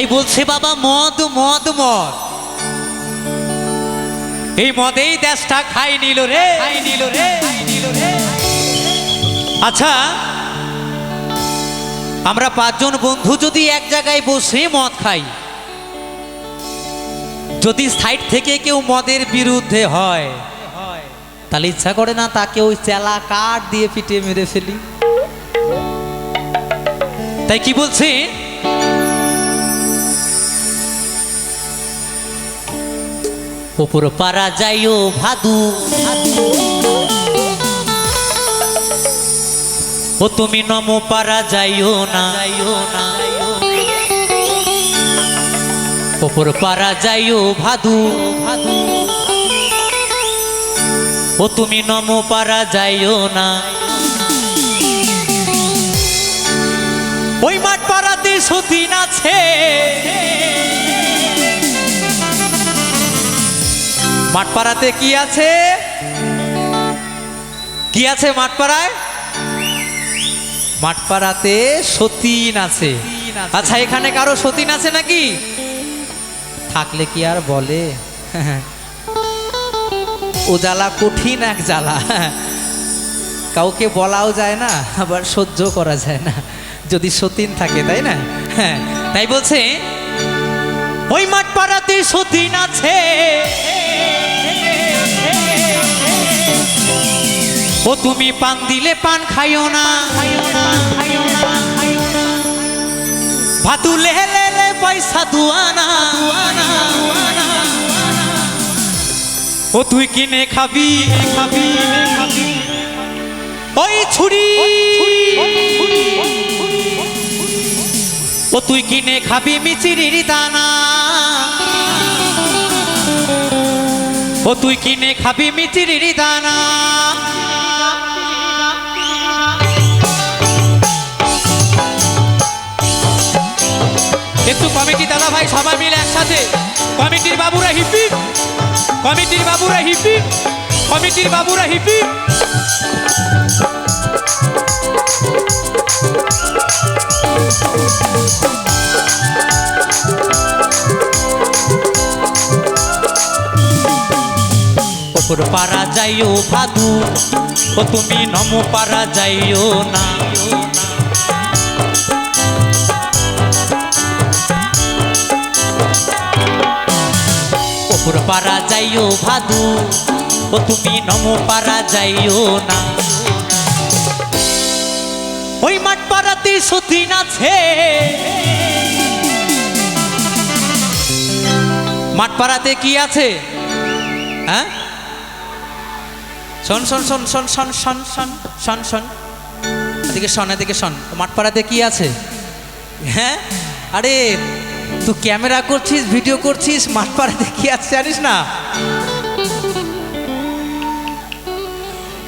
তাই বলছে, বাবা, মদ মদ মদ। এই মদেই দেশটা খাই নিল রে, খাই নিল রে, খাই নিল রে। আচ্ছা আমরা পাঁচজন বন্ধু যদি এক জায়গায় বসে মদ খাই, যদি সাইড থেকে কেউ মদের বিরুদ্ধে হয়, তাহলে ইচ্ছা করে না তাকে ওই চেলা কাঠ দিয়ে পিটিয়ে মেরে ফেলি? তাই কি বলছে? ওপর পারা যাইও ভাদু। ও তুমি নম পারা যাইও না। ওপর পারা যাইও ভাদু ভাদু। ও তুমি নম পারা যাইও না। ওই মাঠ পাড়াতে সতীন আছে। মাঠ পাড়াতে কি আছে? কি আছে মাঠপাড়ায়? মাঠপাড়াতে সতীন আছে। আচ্ছা এখানে কারও সতীন আছে নাকি? থাকলে কি আর বলে? ও জ্বালা কঠিন এক জ্বালা। কাউকে বলাও যায় না, আবার সহ্য করা যায় না। যদি সতীন থাকে, তাই না? হ্যাঁ তাই বলছে, ওই মাঠ পাড়াতে সতীন আছে। ও তুমি পান দিলে পান খাইও না। ভাতু লেহে লে পয়সা দুয়ানা ও তুই কিনে খাবি খাবি। ওই ছুরি। ও তুই কিনে খাবি মিচিরির দানা। ও তুই কিনে খাবি মিচিরির দানা। একটু কমিটি দাদা ভাই সবাই মিলে একসাথে। কমিটির বাবুরা হিপি কমিটির বাবুরা হিপি কমিটির বাবুরা হিপি পারা যাইও ভাদু, ও তুমি নম পারা যাইও না। পারা যাইও ভাদু, ও তুমি নম পারা যাইও না। ওই মাঠ পাড়াতে সতীন আছে মাঠ পাড়াতে কি আছে? হ্যাঁ? শোন শোন শোন শোন শোন শোন শোন শোন শোন। এদিকে শোন এদিকে শোন। মাঠ পাড়াতে কি আছে? হ্যাঁ? আরে তুই ক্যামেরা করছিস, ভিডিও করছিস, মাঠ পাড়াতে কি আছে জানিস না?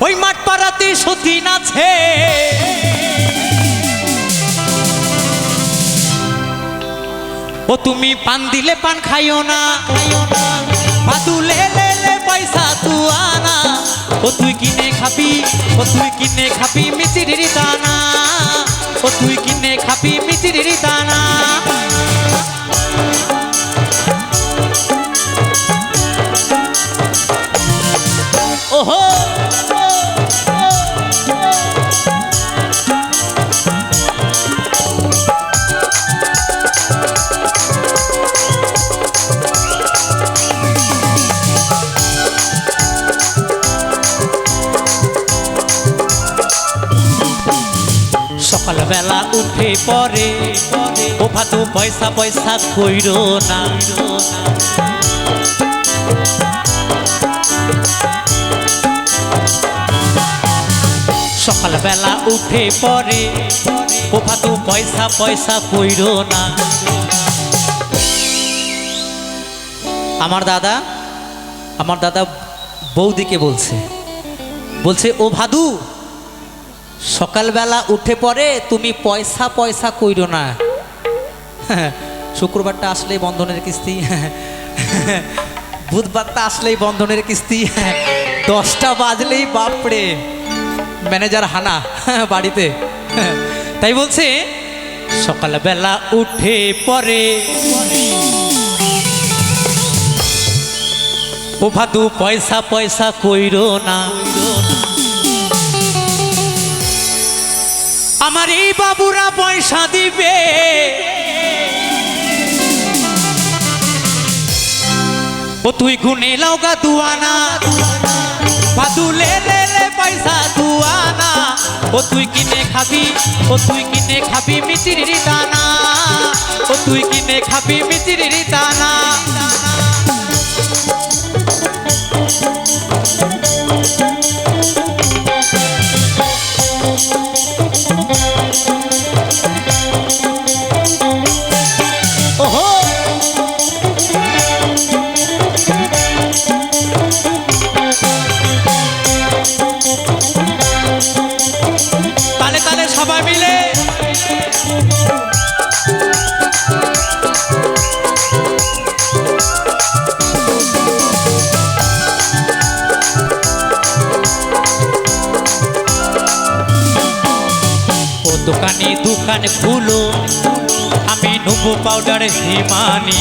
ওই মাঠ পাড়াতে সতীন আছে। ও তুমি পান দিলে পান খাইও না। খাইও না ভাতু লে লে লে পয়সা তু আনা। ও তুই কিনে খাবি, ও তুই কিনে খাবি মিচিরির দানা ও তুই কিনে খাবি মিচিরির দানা সকালবেলা উঠে পরে ও ভাতু পয়সা পয়সা কইর না। সকালবেলা উঠে পরে ও ভাতু পয়সা পয়সা কইর না। আমার দাদা আমার দাদা বৌদিকে বলছে বলছে, ও ভাদু সকালবেলা উঠে পরে তুমি পয়সা পয়সা কইরো না। শুক্রবারটা আসলেই বন্ধনের কিস্তি। বুধবারটা আসলেই বন্ধনের কিস্তি। দশটা বাজলেই বাপরে। ম্যানেজার হানা বাড়িতে। তাই বলছে, সকালবেলা উঠে পরে ও ভাদু, পয়সা পয়সা কইরো না। আমার এই বাবুরা পয়সা দিবে। ও তুই গুনে লাউগা দুয়ানা। ভাদু লে লে লে পয়সা দুয়ানা। ও তুই কিনে খাবি, ও তুই কিনে খাবি মিচিরি দানা ও তুই কিনে খাবি মিচিরি দানা মিলে। দোকানি দোকান খুলো আমি নুবু পাউডার হিমানি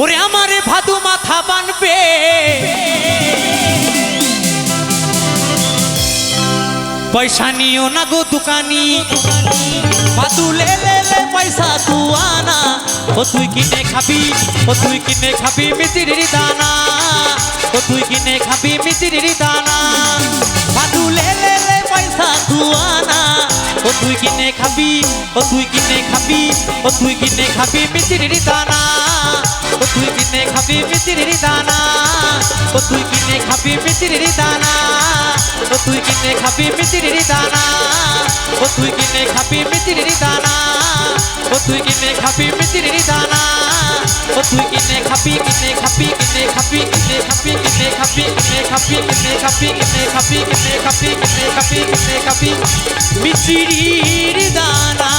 ওরে আমারে ভাদু মাথা বানবে। পয়সা নিও না গো দোকানি। ভাদু লে পয়সা তু আনা। ও তুই কিনে খাবি, ও তুই কিনে খাবি মিচিরির দানা। ও তুই কিনে খাবি মিচিরির দানা। ভাদু লে পয়সা তু আনা। ও তুই কিনে খাবি, ও তুই কিনে খাবি, ও তুই কিনে খাবি মিচিরির দানা। ও তুই কিনে খাবি মিচিরির দানা ও তুই কিনে খাবি মিচিরির দানা ও তুই কিনে খাবি মিচিরির দানা ও তুই কিনে খাবি মিচিরির দানা ও তুই কিনে খাবি মিচিরির দানা ও তুই কিনে খাবি কিনে খাবি কিনে খাবি কিনে খাবি কিনে খাবি কিনে খাবি কিনে খাবি কিনে খাবি কিনে খাবি কিনে খাবি কিনে খাবি মিচিরির দানা